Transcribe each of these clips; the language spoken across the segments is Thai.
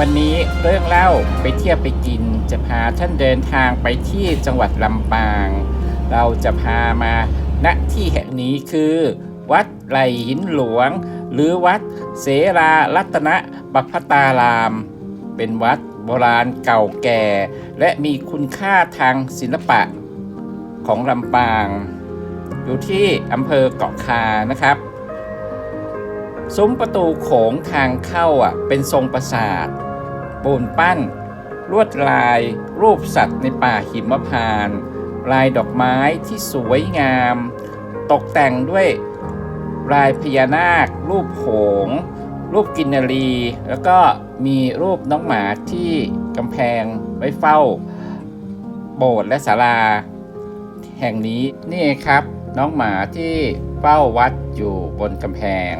วันนี้เรื่องเล่าไปเที่ยวไปกิน จะพาท่านเดินทางไปที่จังหวัดลำปาง เราจะพามาณที่แห่งนี้คือ วัดไหลหินหลวง หรือวัดเสรารัตนบัพตาราม เป็นวัดโบราณเก่าแก่ และมีคุณค่าทางศิลปะของลำปาง อยู่ที่อำเภอเกาะคานะครับซุ้มประตูโขงทางเข้าอะเป็นทรงปราสาท ปูนปั้น ลวดลายรูปสัตว์ในป่าหิมพานต์ลายดอกไม้ที่สวยงาม ตกแต่งด้วยลายพญานาค รูปโขงรูปกินนารี แล้วก็มีรูปน้องหมาที่กำแพงไว้เฝ้า โบสถ์และศาลา แห่งนี้นี่ครับน้องหมาที่เฝ้าวัดอยู่บนกำแพง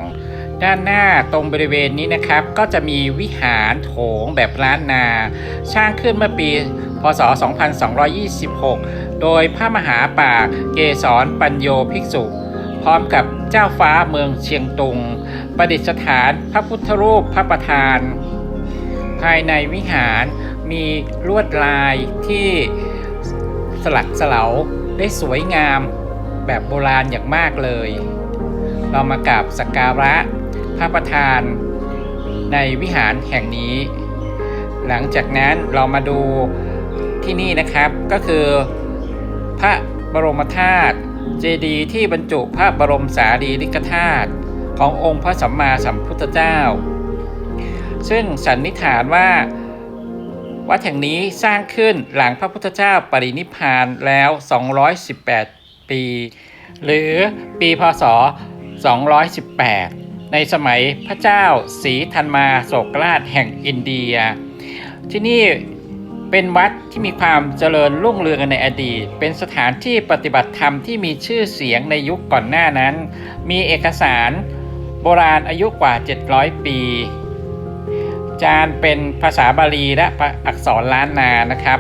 ด้านหน้าตรงบริเวณนี้นะครับ ก็จะมีวิหารโถงแบบล้านนา สร้างขึ้นเมื่อปี พศ 2226 โดยพระมหาป่าเกษรปัญโยภิกษุ พร้อมกับเจ้าฟ้าเมืองเชียงตุง ประดิษฐานพระพุทธรูปพระประธาน ภายในวิหารมีลวดลายที่สลักสลาได้สวยงามแบบโบราณอย่างมากเลย เรามากราบสักการะ พระประธานในวิหารแห่งนี้ หลังจากนั้นเรามาดูที่นี่นะครับก็คือพระบรมธาตุเจดีย์ที่บรรจุพระบรมสารีริกธาตุขององค์พระสัมมาสัมพุทธเจ้า ซึ่งสันนิษฐานว่าวัดแห่งนี้สร้างขึ้นหลังพระพุทธเจ้าปรินิพานแล้ว 218 ปี หรือปีพศ 218 ในสมัยพระเจ้าศรีธันมาโศกราชแห่งอินเดีย ที่นี่เป็นวัดที่มีความเจริญรุ่งเรืองในอดีต เป็นสถานที่ปฏิบัติธรรมที่มีชื่อเสียงในยุคก่อนหน้านั้น มีเอกสารโบราณอายุกว่า 700 ปี จานเป็นภาษาบาลีและอักษรล้านนานะครับ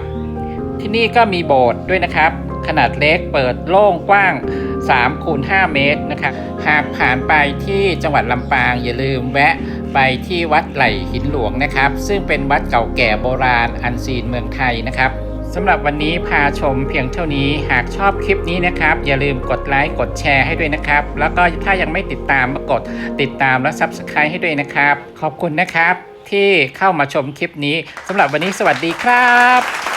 ที่นี่ก็มีโบสถ์ด้วยนะครับ ขนาดเล็กเปิดโล่งกว้าง3คูณ5เมตรนะครับหากผ่านไปที่จังหวัดลำปางอย่าลืมแวะไปที่วัดไหลหินหลวงนะครับ ซึ่งเป็นวัดเก่าแก่โบราณอันซีนเมืองไทยนะครับสำหรับวันนี้พาชมเพียงเท่านี้ หากชอบคลิปนี้นะครับ อย่าลืมกดไลค์กดแชร์ให้ด้วยนะครับ แล้วก็ถ้ายังไม่ติดตามมากดติดตามและ Subscribe ให้ด้วยนะครับ ขอบคุณนะครับที่เข้ามาชมคลิปนี้สำหรับวันนี้สวัสดีครับ